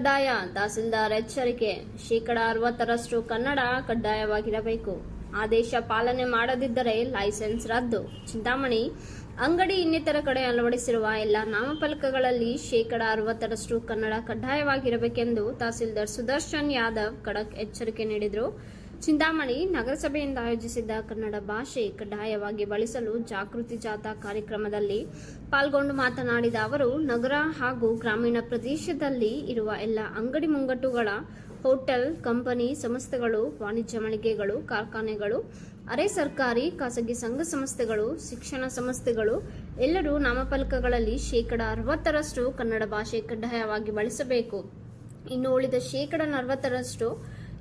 ಕಡ್ಡಾಯ ತಹಸೀಲ್ದಾರ್ ಎಚ್ಚರಿಕೆ. ಶೇಕಡ ಅರವತ್ತರಷ್ಟು ಕನ್ನಡ ಕಡ್ಡಾಯವಾಗಿರಬೇಕು. ಆದೇಶ ಪಾಲನೆ ಮಾಡದಿದ್ದರೆ ಲೈಸೆನ್ಸ್ ರದ್ದು. ಚಿಂತಾಮಣಿ. ಅಂಗಡಿ ಇನ್ನಿತರ ಕಡೆ ಅಳವಡಿಸಿರುವ ಎಲ್ಲ ನಾಮಫಲಕಗಳಲ್ಲಿ ಶೇಕಡ ಅರವತ್ತರಷ್ಟು ಕನ್ನಡ ಕಡ್ಡಾಯವಾಗಿರಬೇಕೆಂದು ತಹಸೀಲ್ದಾರ್ ಸುದರ್ಶನ್ ಯಾದವ್ ಖಡಕ್ ಎಚ್ಚರಿಕೆ ನೀಡಿದರು. ಚಿಂತಾಮಣಿ ನಗರಸಭೆಯಿಂದ ಆಯೋಜಿಸಿದ್ದ ಕನ್ನಡ ಭಾಷೆ ಕಡ್ಡಾಯವಾಗಿ ಬಳಸಲು ಜಾಗೃತಿ ಜಾಥಾ ಕಾರ್ಯಕ್ರಮದಲ್ಲಿ ಪಾಲ್ಗೊಂಡು ಮಾತನಾಡಿದ ಅವರು, ನಗರ ಹಾಗೂ ಗ್ರಾಮೀಣ ಪ್ರದೇಶದಲ್ಲಿ ಇರುವ ಎಲ್ಲ ಅಂಗಡಿ ಮುಂಗಟ್ಟುಗಳ, ಹೋಟೆಲ್, ಕಂಪನಿ ಸಂಸ್ಥೆಗಳು, ವಾಣಿಜ್ಯ ಮಳಿಗೆಗಳು, ಕಾರ್ಖಾನೆಗಳು, ಅರೆ ಸರ್ಕಾರಿ, ಖಾಸಗಿ ಸಂಘ ಸಂಸ್ಥೆಗಳು, ಶಿಕ್ಷಣ ಸಂಸ್ಥೆಗಳು ಎಲ್ಲರೂ ನಾಮಫಲಕಗಳಲ್ಲಿ ಶೇಕಡ ಅರವತ್ತರಷ್ಟು ಕನ್ನಡ ಭಾಷೆ ಕಡ್ಡಾಯವಾಗಿ ಬಳಸಬೇಕು. ಇನ್ನು ಉಳಿದ ಶೇಕಡ ನಲವತ್ತರಷ್ಟು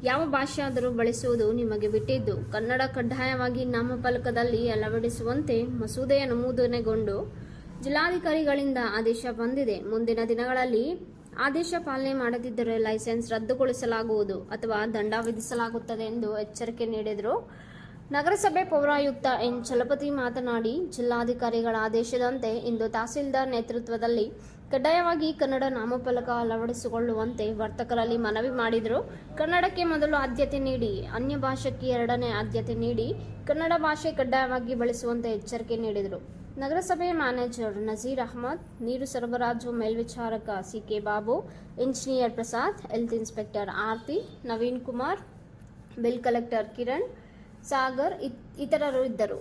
ಯಾವ ಭಾಷೆಯಾದರೂ ಬಳಸುವುದು ನಿಮಗೆ ಬಿಟ್ಟಿದ್ದು. ಕನ್ನಡ ಕಡ್ಡಾಯವಾಗಿ ನಾಮಫಲಕದಲ್ಲಿ ಅಳವಡಿಸುವಂತೆ ಮಸೂದೆ ನಮೂದನೆಗೊಂಡು ಜಿಲ್ಲಾಧಿಕಾರಿಗಳಿಂದ ಆದೇಶ ಬಂದಿದೆ. ಮುಂದಿನ ದಿನಗಳಲ್ಲಿ ಆದೇಶ ಪಾಲನೆ ಮಾಡದಿದ್ದರೆ ಲೈಸೆನ್ಸ್ ರದ್ದುಗೊಳಿಸಲಾಗುವುದು ಅಥವಾ ದಂಡ ವಿಧಿಸಲಾಗುತ್ತದೆ ಎಂದು ಎಚ್ಚರಿಕೆ ನೀಡಿದರು. ನಗರಸಭೆ ಪೌರಾಯುಕ್ತ ಎನ್. ಚಲಪತಿ ಮಾತನಾಡಿ, ಜಿಲ್ಲಾಧಿಕಾರಿಗಳ ಆದೇಶದಂತೆ ಇಂದು ತಹಸೀಲ್ದಾರ್ ನೇತೃತ್ವದಲ್ಲಿ ಕಡ್ಡಾಯವಾಗಿ ಕನ್ನಡ ನಾಮಫಲಕ ಅಳವಡಿಸಿಕೊಳ್ಳುವಂತೆ ವರ್ತಕರಲ್ಲಿ ಮನವಿ ಮಾಡಿದರು. ಕನ್ನಡಕ್ಕೆ ಮೊದಲು ಆದ್ಯತೆ ನೀಡಿ, ಅನ್ಯ ಭಾಷೆಗೆ ಎರಡನೇ ಆದ್ಯತೆ ನೀಡಿ, ಕನ್ನಡ ಭಾಷೆ ಕಡ್ಡಾಯವಾಗಿ ಬಳಸುವಂತೆ ಎಚ್ಚರಿಕೆ ನೀಡಿದರು. ನಗರಸಭೆ ಮ್ಯಾನೇಜರ್ ನಜೀರ್ ಅಹಮದ್, ನೀರು ಸರಬರಾಜು ಮೇಲ್ವಿಚಾರಕ CK Babu engineer Prasad, health inspector Arthi Naveen Kumar, bill collector Kiran Sagar ಇತ್- ಇತರರು ಇದ್ದರು.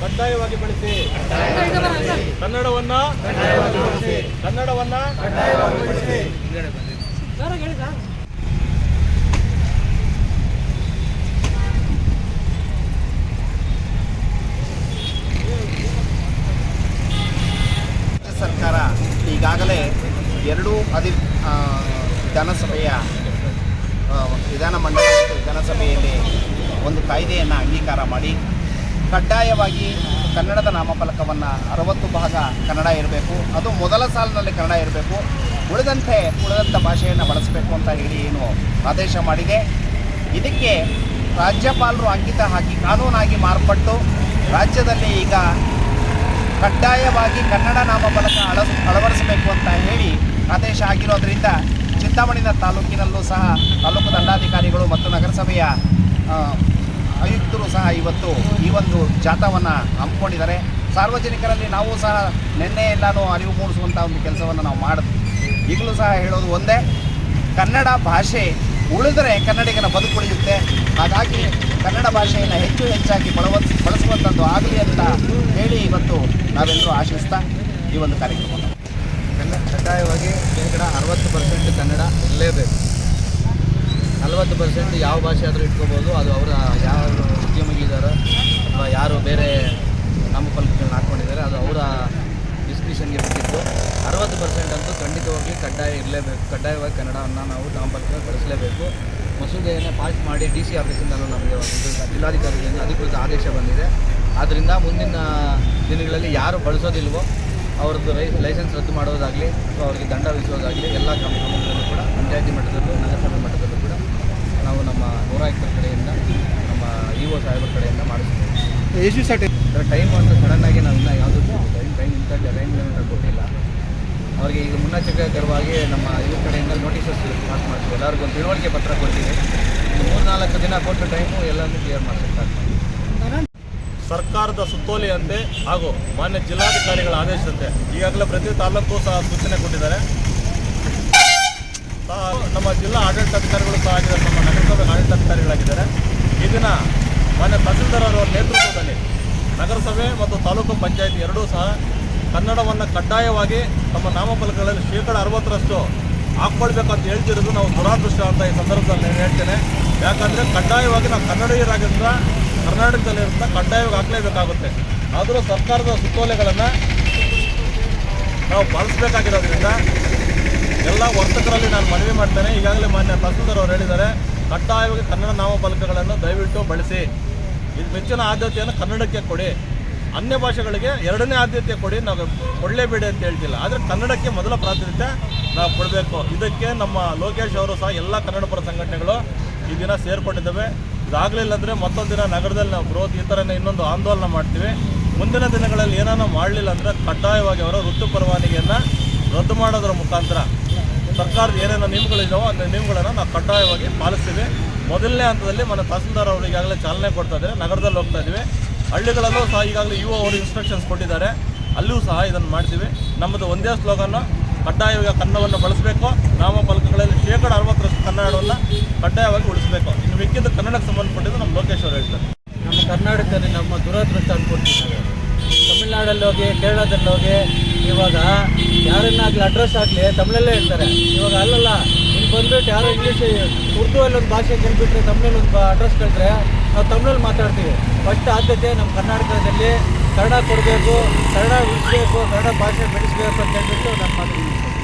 ಕಡ್ಡಾಯವಾಗಿ ಬಳಸಿ. ಕನ್ನಡವನ್ನ ಕನ್ನಡವನ್ನ ಸರ್ಕಾರ ಈಗಾಗಲೇ ಎರಡೂ ಅಧಿ ಧನಸಭೆಯ ವಿಧಾನಮಂಡಲ ವಿಧಾನಸಭೆಯಲ್ಲಿ ಒಂದು ಕಾಯ್ದೆಯನ್ನು ಅಂಗೀಕಾರ ಮಾಡಿ ಕಡ್ಡಾಯವಾಗಿ ಕನ್ನಡದ ನಾಮಫಲಕವನ್ನು ಅರವತ್ತು ಭಾಗ ಕನ್ನಡ ಇರಬೇಕು. ಅದು ಮೊದಲ ಸಾಲಿನಲ್ಲಿ ಕನ್ನಡ ಇರಬೇಕು. ಉಳಿದಂತೆ ಉಳಿದಂಥ ಭಾಷೆಯನ್ನು ಬಳಸಬೇಕು ಅಂತ ಹೇಳಿ ಏನು ಆದೇಶ ಮಾಡಿದೆ. ಇದಕ್ಕೆ ರಾಜ್ಯಪಾಲರು ಅಂಕಿತ ಹಾಕಿ ಕಾನೂನಾಗಿ ಮಾರ್ಪಟ್ಟು ರಾಜ್ಯದಲ್ಲಿ ಈಗ ಕಡ್ಡಾಯವಾಗಿ ಕನ್ನಡ ನಾಮಫಲಕ ಅಳ ಅಳವಡಿಸಬೇಕು ಅಂತ ಹೇಳಿ ಆದೇಶ ಆಗಿರೋದ್ರಿಂದ ಚಿಂತಾಮಣಿನ ತಾಲೂಕಿನಲ್ಲೂ ಸಹ ತಾಲೂಕು ದಂಡಾಧಿಕಾರಿಗಳು ಮತ್ತು ನಗರಸಭೆಯ ಆಯುಕ್ತರು ಸಹ ಇವತ್ತು ಈ ಒಂದು ಜಾಥಾವನ್ನು ಹಮ್ಮಿಕೊಂಡಿದ್ದಾರೆ. ಸಾರ್ವಜನಿಕರಲ್ಲಿ ನಾವು ಸಹ ನಿನ್ನೆ ಎಲ್ಲನೂ ಅರಿವು ಮೂಡಿಸುವಂಥ ಒಂದು ಕೆಲಸವನ್ನು ನಾವು ಮಾಡಿದ್ವಿ. ಈಗಲೂ ಸಹ ಹೇಳೋದು ಒಂದೇ, ಕನ್ನಡ ಭಾಷೆ ಉಳಿದರೆ ಕನ್ನಡಿಗನ ಬದುಕುಳಿಯುತ್ತೆ ಹಾಗಾಗಿ ಕನ್ನಡ ಭಾಷೆಯನ್ನು ಹೆಚ್ಚು ಹೆಚ್ಚಾಗಿ ಬಳವ ಬಳಸುವಂಥದ್ದು ಆಗಲಿ ಅಂತ ಹೇಳಿ ಇವತ್ತು ನಾವೆಲ್ಲರೂ ಆಶಿಸ್ತಾ ಈ ಒಂದು ಕಾರ್ಯಕ್ರಮವನ್ನು ಕಡ್ಡಾಯವಾಗಿ ಶೇಕಡ ಅರವತ್ತು ಪರ್ಸೆಂಟ್ ಕನ್ನಡ ಇರಲೇಬೇಕು. ನಲವತ್ತು ಪರ್ಸೆಂಟ್ ಯಾವ ಭಾಷೆ ಆದರೂ ಇಟ್ಕೋಬೋದು, ಅದು ಅವರ ಯಾವ ಉದ್ಯಮಿಗಿದ್ದಾರೋ ಅಥವಾ ಯಾರು ಬೇರೆ ನಾಮಫಲಕಗಳನ್ನ ಹಾಕ್ಕೊಂಡಿದ್ದಾರೆ ಅದು ಅವರ ಡಿಸ್ಕ್ರಿಷನ್ಗೆ ಬಿಟ್ಟಿದ್ದು. ಅರವತ್ತು ಪರ್ಸೆಂಟ್ ಅಂತೂ ಖಂಡಿತವಾಗಿ ಕಡ್ಡಾಯ ಇರಲೇಬೇಕು, ಕಡ್ಡಾಯವಾಗಿ ಕನ್ನಡವನ್ನು ನಾವು ನಾಮಫಲಕ ಬಳಸಲೇಬೇಕು ಮಸೂದೆಯನ್ನು ಪಾಸ್ ಮಾಡಿ ಡಿ ಸಿ ಆಫೀಸಿಂದಲೂ ನಮಗೆ ಒಂದು ಜಿಲ್ಲಾಧಿಕಾರಿಗಳಿಂದ ಅಧಿಕೃತ ಆದೇಶ ಬಂದಿದೆ. ಆದ್ದರಿಂದ ಮುಂದಿನ ದಿನಗಳಲ್ಲಿ ಯಾರು ಬಳಸೋದಿಲ್ವೋ ಅವ್ರದ್ದು ರೈ ಲೈಸೆನ್ಸ್ ರದ್ದು ಮಾಡೋದಾಗಲಿ ಅಥವಾ ಅವರಿಗೆ ದಂಡ ವಿಧಿಸೋದಾಗಲಿ ಎಲ್ಲ ಗ್ರಾಮ ಕೂಡ ಪಂಚಾಯತಿ ಮಟ್ಟದಲ್ಲೂ ನಗರಸಭೆ ಮಟ್ಟದಲ್ಲೂ ಕೂಡ ನಾವು ನಮ್ಮ ಪೌರಾಯುಕ್ತರ ಕಡೆಯಿಂದ ನಮ್ಮ ಇ ಒ ಸಾಹೇಬರ ಕಡೆಯಿಂದ ಮಾಡಿಸ್ತೀವಿ. ಅದರ ಟೈಮ್ ಅಂತ ಸಡನ್ನಾಗಿ ನಾವು ಇನ್ನೂ ಯಾವುದೂ ಟೈಮ್ ಟೈಮ್ ಇಂಥ ಟೈಮ್ ಲಿಮಿಟ್ ಕೊಟ್ಟಿಲ್ಲ. ಅವರಿಗೆ ಈಗ ಮುನ್ನೆಚ್ಚರಿಕೆಕರವಾಗಿ ನಮ್ಮ ಇವ್ರ ಕಡೆಯಿಂದ ನೋಟಿಸಸ್ ಪಾಸ್ ಮಾಡ್ತೀವಿ. ಎಲ್ಲರಿಗೂ ಒಂದು ತಿಳುವಳಿಕೆ ಪತ್ರ ಕೊಡ್ತೀವಿ. ಮೂರು ನಾಲ್ಕು ದಿನ ಕೊಟ್ಟು ಟೈಮು ಎಲ್ಲನೂ ಕ್ಲಿಯರ್ ಮಾಡ್ತಾರೆ ಸರ್ಕಾರದ ಸುತ್ತೋಲೆಯಂತೆ ಹಾಗೂ ಮಾನ್ಯ ಜಿಲ್ಲಾಧಿಕಾರಿಗಳ ಆದೇಶದಂತೆ ಈಗಾಗಲೇ ಪ್ರತಿ ತಾಲೂಕು ಸಹ ಸೂಚನೆ ಕೊಟ್ಟಿದ್ದಾರೆ. ನಮ್ಮ ಜಿಲ್ಲಾ ಆಡಳಿತಾಧಿಕಾರಿಗಳು ಸಹ ಆಗಿದ್ದಾರೆ. ನಮ್ಮ ನಗರಸಭೆ ಆಡಳಿತಾಧಿಕಾರಿಗಳಾಗಿದ್ದಾರೆ. ಈ ದಿನ ಮಾನ್ಯ ತಹಸೀಲ್ದಾರ್ ನೇತೃತ್ವದಲ್ಲಿ ನಗರಸಭೆ ಮತ್ತು ತಾಲೂಕು ಪಂಚಾಯತ್ ಎರಡೂ ಸಹ ಕನ್ನಡವನ್ನು ಕಡ್ಡಾಯವಾಗಿ ತಮ್ಮ ನಾಮಫಲಕಗಳಲ್ಲಿ ಶೇಕಡ ಅರವತ್ತರಷ್ಟು ಹಾಕ್ಕೊಳ್ಬೇಕಂತ ಹೇಳ್ತಿರೋದು ನಾವು ದುರಾದೃಷ್ಟ ಅಂತ ಈ ಸಂದರ್ಭದಲ್ಲಿ ಹೇಳ್ತೇನೆ. ಯಾಕಂದರೆ ಕಡ್ಡಾಯವಾಗಿ ನಾವು ಕನ್ನಡಿಗರಾಗಿದ್ದ ಕರ್ನಾಟಕದಲ್ಲಿರುತ್ತ ಕಡ್ಡಾಯವಾಗಿ ಹಾಕಲೇಬೇಕಾಗುತ್ತೆ. ಆದರೂ ಸರ್ಕಾರದ ಸುತ್ತೋಲೆಗಳನ್ನು ನಾವು ಬಳಸಬೇಕಾಗಿರೋದ್ರಿಂದ ಎಲ್ಲ ವರ್ತಕರಲ್ಲಿ ನಾನು ಮನವಿ ಮಾಡ್ತೇನೆ. ಈಗಾಗಲೇ ಮಾನ್ಯ ತಹಸೀಲ್ದಾರ್ ಅವರು ಹೇಳಿದ್ದಾರೆ, ಕಡ್ಡಾಯವಾಗಿ ಕನ್ನಡ ನಾಮಫಲಕಗಳನ್ನು ದಯವಿಟ್ಟು ಬಳಸಿ. ಇದು ಮೆಚ್ಚಿನ ಆದ್ಯತೆಯನ್ನು ಕನ್ನಡಕ್ಕೆ ಕೊಡಿ. ಅನ್ಯ ಭಾಷೆಗಳಿಗೆ ಎರಡನೇ ಆದ್ಯತೆ ಕೊಡಿ. ನಾವು ಕೊಡಲೇಬೇಡಿ ಅಂತ ಹೇಳ್ತಿಲ್ಲ. ಆದರೆ ಕನ್ನಡಕ್ಕೆ ಮೊದಲ ಪ್ರಾತಿನಿಧ್ಯ ನಾವು ಕೊಡಬೇಕು. ಇದಕ್ಕೆ ನಮ್ಮ ಲೋಕೇಶ್ ಅವರು ಸಹ ಎಲ್ಲ ಕನ್ನಡ ಪರ ಸಂಘಟನೆಗಳು ಈ ದಿನ ಸೇರಿಕೊಂಡಿದ್ದಾವೆ. ಇದಾಗಲಿಲ್ಲ ಅಂದರೆ ಮತ್ತೊಂದು ದಿನ ನಗರದಲ್ಲಿ ನಾವು ಬೃಹತ್ ಈ ಥರನೇ ಇನ್ನೊಂದು ಆಂದೋಲನ ಮಾಡ್ತೀವಿ. ಮುಂದಿನ ದಿನಗಳಲ್ಲಿ ಏನಾನ ಮಾಡಲಿಲ್ಲ ಅಂದರೆ ಕಡ್ಡಾಯವಾಗಿ ಅವರ ವೃತ್ತಿ ಪರವಾನಿಗೆಯನ್ನು ರದ್ದು ಮಾಡೋದ್ರ ಮುಖಾಂತರ ಸರ್ಕಾರದ ಏನೇನೋ ನಿಯಮಗಳಿದ್ದಾವೋ ಅಂದರೆ ನಿಯಮಗಳನ್ನು ನಾವು ಕಡ್ಡಾಯವಾಗಿ ಪಾಲಿಸ್ತೀವಿ. ಮೊದಲನೇ ಹಂತದಲ್ಲಿ ಮನೆ ತಹಸೀಲ್ದಾರ್ ಅವರು ಈಗಾಗಲೇ ಚಾಲನೆ ಕೊಡ್ತಾ ಇದ್ದಾರೆ, ನಗರದಲ್ಲಿ ಹೋಗ್ತಾ ಇದ್ದೀವಿ. ಹಳ್ಳಿಗಳಲ್ಲೂ ಸಹ ಈಗಾಗಲೇ ಯು ಅವರು ಇನ್ಸ್ಟ್ರಕ್ಷನ್ಸ್ ಕೊಟ್ಟಿದ್ದಾರೆ. ಅಲ್ಲೂ ಸಹ ಇದನ್ನು ಮಾಡ್ತೀವಿ. ನಮ್ಮದು ಒಂದೇ ಸ್ಲೋಗನ್ನು ಕಡ್ಡಾಯವಾಗಿ ಕನ್ನಡವನ್ನು ಬಳಸಬೇಕು. ನಾಮಫಲಕಗಳಲ್ಲಿ ಶೇಕಡ ಅರವತ್ತರಷ್ಟು ಕನ್ನಡವನ್ನು ಕಡ್ಡಾಯವಾಗಿ ಉಳಿಸಬೇಕು. ಇನ್ನು ಮಿಕ್ಕಿದ ಕನ್ನಡಕ್ಕೆ ಸಂಬಂಧಪಟ್ಟಿದ್ದು ನಮ್ಮ ಲೋಕೇಶ್ ಅವರು ಹೇಳ್ತಾರೆ. ನಮ್ಮ ಕರ್ನಾಟಕದಲ್ಲಿ ನಮ್ಮ ದುರದೃಷ್ಟ ಅನ್ಕೊಡ್ತೀವಿ ತಮಿಳ್ನಾಡಲ್ಲಿ ಹೋಗಿ, ಕೇರಳದಲ್ಲಿ ಹೋಗಿ, ಇವಾಗ ಯಾರನ್ನಾಗಲಿ ಅಡ್ರೆಸ್ ಆಗಲಿ ತಮಿಳಲ್ಲೇ ಹೇಳ್ತಾರೆ ಇವಾಗ ಅಲ್ಲಲ್ಲ, ಇಲ್ಲಿ ಬಂದ್ಬಿಟ್ಟು ಯಾರೋ ಇಂಗ್ಲೀಷ್ ಉರ್ದು ಅಲ್ಲೊಂದು ಭಾಷೆ ಕೇಳ್ಬಿಟ್ರೆ ತಮಿಳಲ್ಲಿ ಒಂದು ಅಡ್ರೆಸ್ ಕೇಳಿದ್ರೆ ನಾವು ತಮಿಳಲ್ಲಿ ಮಾತಾಡ್ತೀವಿ. ಫಸ್ಟ್ ಆದ್ಯತೆ ನಮ್ಮ ಕರ್ನಾಟಕದಲ್ಲಿ ಕನ್ನಡ ಕೊಡಬೇಕು ಕನ್ನಡ ಉಳಿಸ್ಬೇಕು ಕನ್ನಡ ಭಾಷೆ ಬೆಳೆಸಬೇಕು ಅಂತ ಹೇಳ್ಬಿಟ್ಟು ನಮ್ಮ ಮಾತು